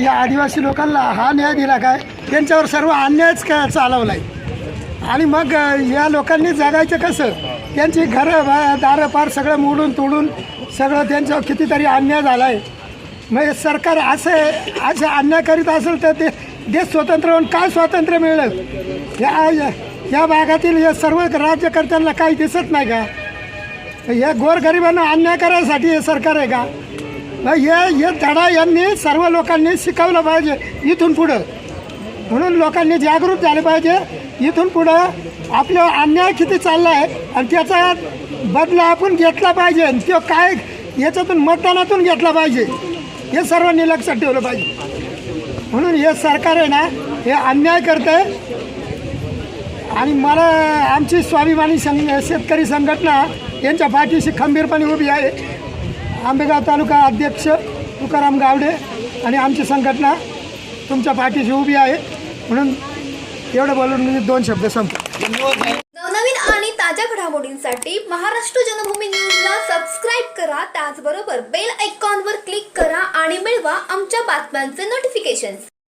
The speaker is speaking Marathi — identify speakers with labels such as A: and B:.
A: या आदिवासी लोकांना हा न्याय दिला काय? त्यांच्यावर सर्व अन्यायच का चालवला आहे आणि मग या लोकांनी जगायचं कसं? त्यांची घरं बा- दारं पार सगळं मोडून तोडून सगळं त्यांच्यावर कितीतरी अन्याय झाला आहे मग हे सरकार असं असं अन्याय करीत असेल तर ते देश स्वतंत्र होऊन काय स्वातंत्र्य मिळलं? या या- या भागातील या सर्व राज्यकर्त्यांना काही दिसत नाही का? या गोरगरिबांना अन्याय करायसाठी हे सरकार आहे का? मग हे हे धडा यांनी सर्व लोकांनी शिकवलं पाहिजे इथून पुढं. म्हणून लोकांनी जागृत झाले पाहिजे. इथून पुढं आपला अन्याय किती चालला आहे आणि त्याचा बदला आपण घेतला पाहिजे. तो काय याच्यातून मतदानातून घेतला पाहिजे. हे सर्वांनी लक्षात ठेवलं पाहिजे. म्हणून हे सरकार आहे ना हे अन्याय करतं आणि मला आमची स्वाभिमानी संघ शेतकरी संघटना यांच्या पाठीशी खंबीरपणे उभी आहे. आंबेगाव तालुका अध्यक्ष तुकाराम गावडे आणि आमची संघटना तुमच्या पाठीशी उभी आहे. म्हणून एवढं बोलून मी दोन शब्द संपतो
B: नवनवीन आणि ताज्या घडामोडींसाठी महाराष्ट्र जनभूमी न्यूजला सबस्क्राईब करा. त्याचबरोबर बेल आयकॉनवर क्लिक करा आणि मिळवा आमच्या बातम्यांचे नोटिफिकेशन्स